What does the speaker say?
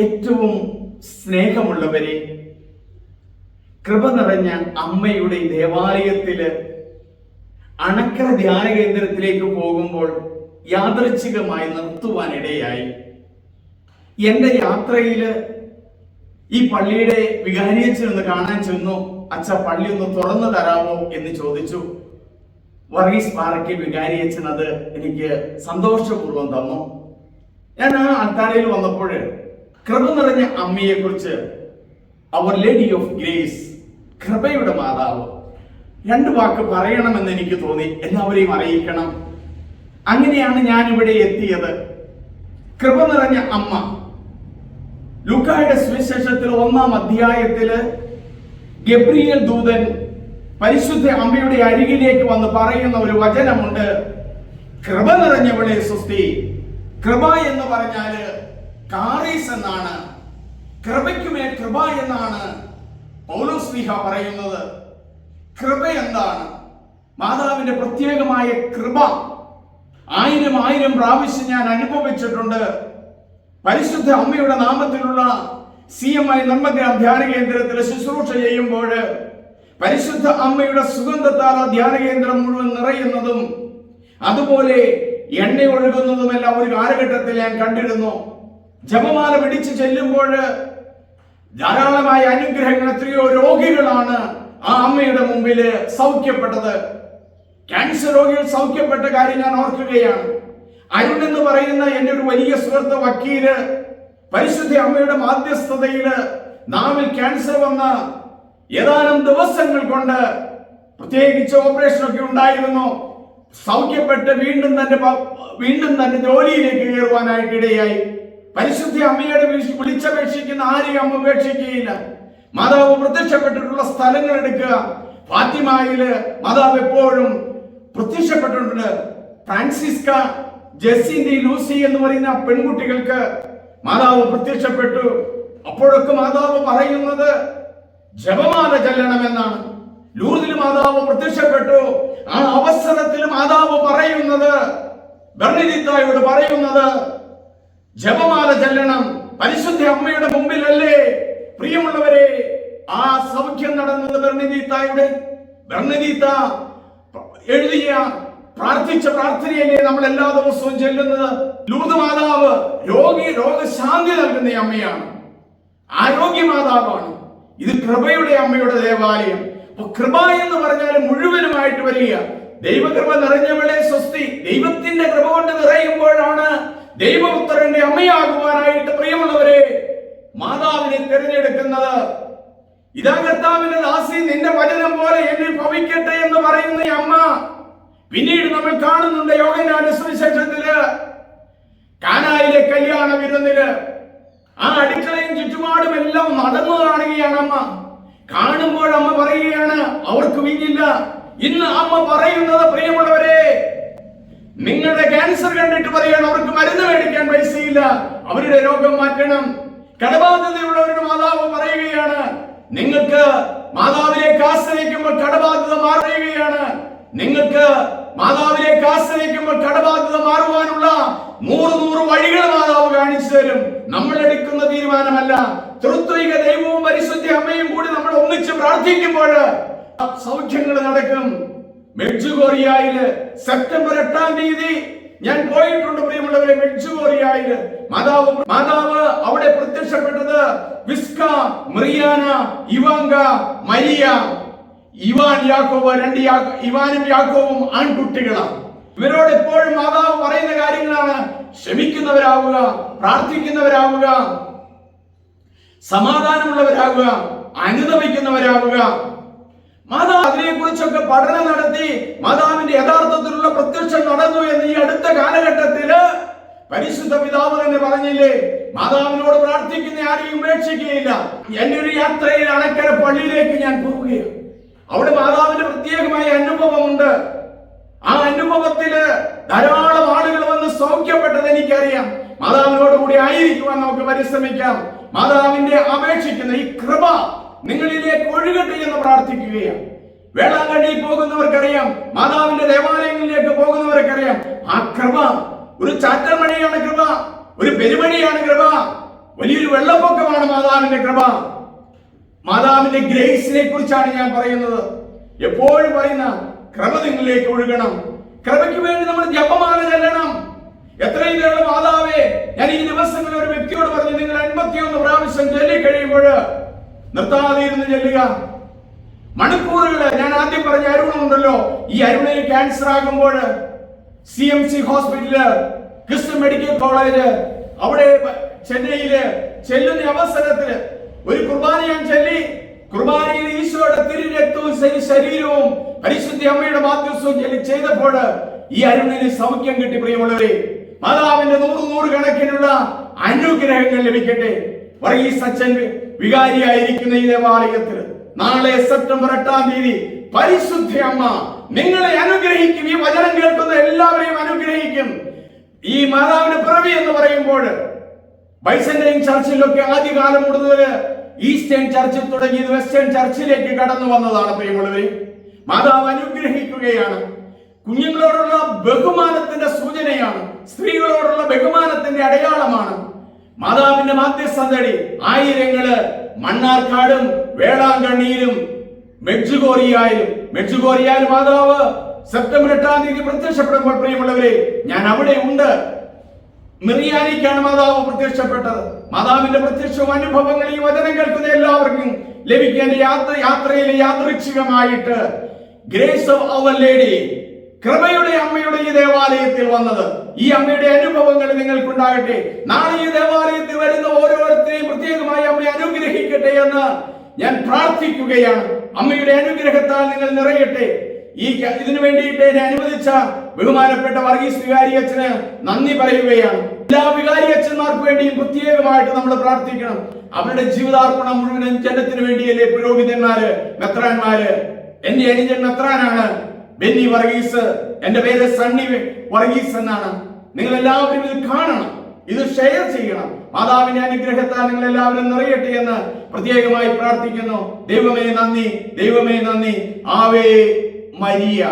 ഏറ്റവും സ്നേഹമുള്ളവരെ കൃപ നിറഞ്ഞ അമ്മയുടെ ദേവാലയത്തിൽ അണക്കര ധ്യാന കേന്ദ്രത്തിലേക്ക് പോകുമ്പോൾ യാദൃച്ഛികമായി നിർത്തുവാനിടയായി. എന്റെ യാത്രയിൽ ഈ പള്ളിയുടെ വികാരിയച്ചനൊന്ന് കാണാൻ ചെന്നു. അച്ഛ പള്ളി ഒന്ന് തുറന്നു തരാമോ? എന്ന് ചോദിച്ചു. വർഗീസ് പാറയ്ക്ക് വികാരിയച്ചൻ അത് എനിക്ക് സന്തോഷപൂർവം തന്നു. ഞാൻ ആ അത്താരയിൽ വന്നപ്പോൾ കൃപ നിറഞ്ഞ അമ്മയെ കുറിച്ച് അവർ ലേഡി ഓഫ് ഗ്രേസ് കൃപയുടെ മാതാവ്. രണ്ട് വാക്ക് പറയണമെന്ന് എനിക്ക് തോന്നി. എല്ലാവരെയും അറിയിക്കണം. അങ്ങനെയാണ് ഞാൻ ഇവിടെ എത്തിയത്. കൃപ നിറഞ്ഞ അമ്മ. ലുക്കായുടെ സുവിശേഷത്തിൽ ഒന്നാം അധ്യായത്തിൽ ഗബ്രിയൽ ദൂതൻ പരിശുദ്ധ അമ്മയുടെ അരികിലേക്ക് വന്ന് പറയുന്ന ഒരു വചനമുണ്ട്. കൃപ നിറഞ്ഞവളെ സുസ്തി കൃപ എന്ന് പറഞ്ഞാൽ കാറീസ് എന്നാണ് കൃപയ്ക്കുമേ കൃപ എന്നാണ് പൗലോസ്ലിഹ പറയുന്നത്. കൃപ എന്താണ്? മാതാവിന്റെ പ്രത്യേകമായ കൃപ. ആയിരം ആയിരം പ്രാവശ്യം ഞാൻ അനുഭവിച്ചിട്ടുണ്ട്. പരിശുദ്ധ അമ്മയുടെ നാമത്തിലുള്ള സി എം ഐ നന്മഗ്രാം ധ്യാന കേന്ദ്രത്തിൽ ശുശ്രൂഷ ചെയ്യുമ്പോൾ പരിശുദ്ധ അമ്മയുടെ സുഗന്ധത്താൽ ധ്യാന കേന്ദ്രം മുഴുവൻ നിറയുന്നതും അതുപോലെ എണ്ണ ഒഴുകുന്നതുമെല്ലാം ഒരു കാലഘട്ടത്തിൽ ഞാൻ കണ്ടിരുന്നു. ജപമാല പിടിച്ചു ചെല്ലുമ്പോൾ ധാരാളമായ അനുഗ്രഹങ്ങൾ എത്രയോ രോഗികളാണ് ആ അമ്മയുടെ മുമ്പിൽ സൗഖ്യപ്പെട്ടത്. ക്യാൻസർ രോഗികൾ സൗഖ്യപ്പെട്ട കാര്യം ഞാൻ ഓർക്കുകയാണ്. അരുൺ എന്ന് പറയുന്ന എന്റെ ഒരു വലിയ സുഹൃത്ത് വക്കീൽ പരിശുദ്ധ അമ്മയുടെ മാധ്യസ്ഥതയിൽ നാവിൽ ക്യാൻസർ വന്ന ഏതാനും ദിവസങ്ങൾ കൊണ്ട് പ്രത്യേകിച്ച് ഓപ്പറേഷൻ ഒക്കെ ഉണ്ടായിരുന്നു. സൗഖ്യപ്പെട്ട് വീണ്ടും തന്റെ വീണ്ടും തന്റെ ജോലിയിലേക്ക് കയറുവാനായിട്ട് ഇടയായി. പരിശുദ്ധ അമ്മയുടെ വിളി- വിളിച്ചപേക്ഷിക്കുന്ന ആരെയും അമ്മ ഉപേക്ഷിക്കുകയില്ല. മാതാവ് പ്രത്യക്ഷപ്പെട്ടിട്ടുള്ള സ്ഥലങ്ങൾ എടുക്കുക. ഫാത്തിമായിൽ മാതാവ് എപ്പോഴും പ്രത്യക്ഷപ്പെട്ടിട്ടുണ്ട്. ഫ്രാൻസിസ്ക ജെസ്സിന്റെ ലൂസി എന്ന് പറയുന്ന പെൺകുട്ടികൾക്ക് മാതാവ് പ്രത്യക്ഷപ്പെട്ടു. അപ്പോഴൊക്കെ മാതാവ് പറയുന്നത് ജപമാല ചെല്ലണമെന്നാണ്. ലൂർദിൽ മാതാവ് പ്രത്യക്ഷപ്പെട്ടു. ആ അവസരത്തിൽ മാതാവ് പറയുന്നത് ബർണിദിത്തായോട് പറയുന്നത് ജപമാല ചെല്ലണം. പരിശുദ്ധ അമ്മയുടെ മുമ്പിലല്ലേ? പ്രിയമുള്ളവരെ ആ സൗഖ്യം നടന്നത് ബർണിദീത്തായുടെ ബർണിദീത്ത എഴുതിയ പ്രാർത്ഥിച്ച പ്രാർത്ഥനയല്ലേ നമ്മൾ എല്ലാ ദിവസവും ചെല്ലുന്നത്? ലൂർദ് മാതാവ് രോഗി രോഗശാന്തി നൽകുന്ന അമ്മയാണ്. ആരോഗ്യ മാതാവാണ് ഇത് കൃപയുടെ അമ്മയുടെ ദേവാലയം. അപ്പൊ കൃപ എന്ന് പറഞ്ഞാൽ മുഴുവനുമായിട്ട് വരിക ദൈവകൃപ നിറഞ്ഞവളെ സ്വസ്തി. ദൈവത്തിന്റെ കൃപ കൊണ്ട് നിറയുമ്പോഴാണ് ദൈവപുത്രന്റെ അമ്മയാകുവാനായിട്ട് പ്രിയമുള്ളവരെ മാതാവിനെ തിരഞ്ഞെടുക്കുന്നത് ഇതാ കർത്താവിന്റെ ദാസി നിന്റെ വചനം പോലെ എന്നിൽ ഭവിക്കട്ടെ എന്ന് പറയുന്ന അമ്മ. പിന്നീട് നമ്മൾ കാണുന്നുണ്ട് യോഗനാന്റെ സുവിശേഷത്തിൽ കാനായിലെ കല്യാണ വിരുന്നിൽ. ആ അടുക്കളയും ചുറ്റുപാടും എല്ലാം നടന്നു കാണുകയാണ് അമ്മ. കാണുമ്പോൾ അമ്മ പറയുകയാണ് അവർക്ക് വീഞ്ഞില്ല. ഇന്ന് അമ്മ പറയുന്നത് പ്രിയമുള്ളവരെ നിങ്ങളുടെ ക്യാൻസർ കണ്ടിട്ട് പറയാണ് അവർക്ക് മരുന്ന് മേടിക്കാൻ പൈസയില്ല. അവരുടെ രോഗം മാറ്റണം. കടബാധ്യതയുള്ളവരുടെ മാതാവ് പറയുകയാണ് നിങ്ങൾക്ക് മാതാവിലേക്ക് ആശ്രയിക്കുമ്പോൾ കടബാധ്യത മാറുകയാണ്. നിങ്ങൾക്ക് മാതാവിലേക്ക് ആശ്രയിക്കുമ്പോൾ കടബാധ്യത മാറുവാനുള്ള നൂറ് നൂറ് വഴികൾ മാതാവ് കാണിച്ചു തരും. നമ്മൾ എടുക്കുന്ന തീരുമാനമല്ല. തൃത്വിക ദൈവവും പരിശുദ്ധി അമ്മയും കൂടി നമ്മൾ ഒന്നിച്ച് പ്രാർത്ഥിക്കുമ്പോൾ സൗഖ്യങ്ങൾ നടക്കും. മെഡ്ജുഗോറിയയിൽ സെപ്റ്റംബർ എട്ടാം തീയതി ഞാൻ പോയിട്ടുണ്ട് പ്രിയമുള്ളവരെ മെഡ്ജുഗോറിയയിൽ. മാതാവ് മാതാവ് അവിടെ പ്രത്യക്ഷപ്പെട്ടത് Vicka Mirjana Ivanka Marija Ivan യാക്കോബ് രണ്ട് ഇവാനും യാക്കോവും ആൺകുട്ടികളാണ്. ഇവരോട് എപ്പോഴും മാതാവ് പറയുന്ന കാര്യങ്ങളാണ്. ക്ഷമിക്കുന്നവരാവുക പ്രാർത്ഥിക്കുന്നവരാവുക സമാധാനമുള്ളവരാകുക അനുദമിക്കുന്നവരാവുക മാതാവ് അതിനെക്കുറിച്ചൊക്കെ പഠനം നടത്തി മാതാവിന്റെ യഥാർത്ഥത്തിലുള്ള പ്രത്യക്ഷം നടന്നു എന്ന് ഈ അടുത്ത കാലഘട്ടത്തിൽ പരിശുദ്ധ പിതാവ് തന്നെ പറഞ്ഞില്ലേ? മാതാവിനോട് പ്രാർത്ഥിക്കുന്ന ആരെയും ഉപേക്ഷിക്കുകയില്ല. എന്റെ ഒരു യാത്രയിൽ അണക്കര പള്ളിയിലേക്ക് ഞാൻ പോവുകയാണ്. അവിടെ മാതാവിന്റെ പ്രത്യേകമായ അനുഭവമുണ്ട്. ആ അനുഭവത്തിൽ ധാരാളം ആളുകൾ വന്ന് സൗഖ്യപ്പെട്ടത് എനിക്കറിയാം. മാതാവിനോട് കൂടി ആയിരിക്കുവാൻ നമുക്ക് പരിശ്രമിക്കാം. മാതാവിന്റെ അപേക്ഷിക്കുന്ന ഈ കൃപ നിങ്ങളിലേക്ക് ഒഴുകട്ടെ എന്ന് പ്രാർത്ഥിക്കുകയാണ്. വേളാങ്കണ്ണിയിൽ പോകുന്നവർക്കറിയാം മാതാവിന്റെ ദേവാലയങ്ങളിലേക്ക് പോകുന്നവർക്കറിയാം. ആ കൃപ ഒരു ചാറ്റൽമണിയാണ് കൃപ ഒരു പെരുമണിയാണ് കൃപ വലിയൊരു വെള്ളപ്പൊക്കമാണ് മാതാവിന്റെ കൃപ. മാതാവിന്റെ ഗ്രേസിനെ കുറിച്ചാണ് ഞാൻ പറയുന്നത്. എപ്പോഴും പറയുന്ന കൃപ നിങ്ങളിലേക്ക് ഒഴുകണം. കൃപയ്ക്ക് വേണ്ടി നമ്മൾ ജപമാല ചെല്ലണം. എത്രയും നേരം മാതാവേ ഞാൻ ഈ ദിവസങ്ങളിൽ ഒരു വ്യക്തിയോട് പറഞ്ഞു നിങ്ങൾ എൺപത്തിയൊന്ന് പ്രാവശ്യം ചൊല്ലി കഴിയുമ്പോൾ നിർത്താതെ ഇരുന്ന് ചെല്ലുക. മണിക്കൂറുകൾ ഞാൻ ആദ്യം പറഞ്ഞ അരുണുണ്ടല്ലോ. ഈ അരുണിന് ക്യാൻസർ ആകുമ്പോൾ C M C hospital Christian medical college അവിടെ ചെന്നൈയിൽ ചെല്ലുന്ന അവസരത്തിൽ ഒരു കുർബാന ഞാൻ ചെല്ലി. കുർബാനയിൽ ഈശോയുടെ തിരുരക്തവും ശരി- ശരീരവും പരിശുദ്ധി അമ്മയുടെ മാധ്യസ്ഥവും ചെല്ലി ചെയ്തപ്പോൾ ഈ അരുണിന് സൗഖ്യം കിട്ടി പ്രിയമുള്ളവരെ. മാതാവിന്റെ നൂറ് നൂറ് കണക്കിനുള്ള അനുഗ്രഹങ്ങൾ ലഭിക്കട്ടെ. വർഗീസ് അച്ഛൻ വികാരിയായിരിക്കുന്ന ഈ ദേവാലയത്തിൽ നാളെ സെപ്റ്റംബർ എട്ടാം തീയതി പരിശുദ്ധ അമ്മ നിങ്ങളെ അനുഗ്രഹിക്കും. ഈ വചനം കേൾക്കുന്ന എല്ലാവരെയും അനുഗ്രഹിക്കും. ഈ മാതാവിന് പിറവി എന്ന് പറയുമ്പോൾ ബൈസന്റൈൻ ചർച്ചിലൊക്കെ ആദ്യകാലം മുതൽ ഈസ്റ്റേൺ ചർച്ചിൽ തുടങ്ങി വെസ്റ്റേൺ ചർച്ചിലേക്ക് കടന്നു വന്നതാണ് പ്രിയമുള്ളവരെ. മാതാവ് അനുഗ്രഹിക്കുകയാണ്. കുഞ്ഞുങ്ങളോടുള്ള ബഹുമാനത്തിന്റെ സൂചനയാണ്. സ്ത്രീകളോടുള്ള ബഹുമാനത്തിന്റെ അടയാളമാണ്. മാതാവിന്റെ മാധ്യസ്ഥതടി ആയിരങ്ങൾ മണ്ണാർക്കാടും വേളാങ്കണ്ണിയിലും മെഡ്ജുഗോറിയായാലും മെഡ്ജുഗോറിയായാലും മാതാവ് സെപ്റ്റംബർ എട്ടാം തീയതി പ്രത്യക്ഷപ്പെടുമ്പോൾ പ്രിയമുള്ളവരെ ഞാൻ അവിടെ ഉണ്ട്. മിറിയാനിക്കാണ് മാതാവ് പ്രത്യക്ഷപ്പെട്ടത്. മാതാവിന്റെ പ്രത്യക്ഷവും അനുഭവങ്ങളെയും ഈ വചനം കേൾക്കുന്ന എല്ലാവർക്കും ലഭിക്കേണ്ട യാത്ര യാത്രയിലെ യാദൃച്ഛികമായിട്ട് ഗ്രേസ് ഓഫ് അവർ ലേഡി കൃപയുടെ അമ്മയുടെ ഈ ദേവാലയത്തിൽ വന്നത്. ഈ അമ്മയുടെ അനുഭവങ്ങൾ നിങ്ങൾക്കുണ്ടാകട്ടെ. നാളെ ഈ ദേവാലയത്തിൽ വരുന്ന ഓരോരുത്തരെയും പ്രത്യേകമായി അമ്മ അനുഗ്രഹിക്കട്ടെ എന്ന് ഞാൻ പ്രാർത്ഥിക്കുകയാണ്. അമ്മയുടെ അനുഗ്രഹത്താൽ നിങ്ങൾ നിറയട്ടെ. ഈ ഇതിനു വേണ്ടിയിട്ട് എന്നെ അനുവദിച്ച ബഹുമാനപ്പെട്ട വർഗീസ് വികാരി അച്ഛന് നന്ദി പറയുകയാണ്. എല്ലാ വികാരി അച്ഛന്മാർക്ക് വേണ്ടിയും പ്രത്യേകമായിട്ട് നമ്മൾ പ്രാർത്ഥിക്കണം. അവരുടെ ജീവിതാർപ്പണം മുഴുവനും ജനത്തിന് വേണ്ടിയല്ലേ പുരോഹിതന്മാര് മെത്രാന്മാര്. എന്റെ അനുജൻ മെത്രാനാണ്. ബെന്നി വർഗീസ് എന്റെ പേര് സണ്ണി വർഗീസ് എന്നാണ്. നിങ്ങൾ എല്ലാവരും ഇത് കാണണം ഇത് ഷെയർ ചെയ്യണം. മാതാവിന്റെ അനുഗ്രഹത്താൽ നിങ്ങൾ എല്ലാവരും നിറയട്ടെ എന്ന് പ്രത്യേകമായി പ്രാർത്ഥിക്കുന്നു. ദൈവമേ നന്ദി ദൈവമേ നന്ദി. Ave Maria.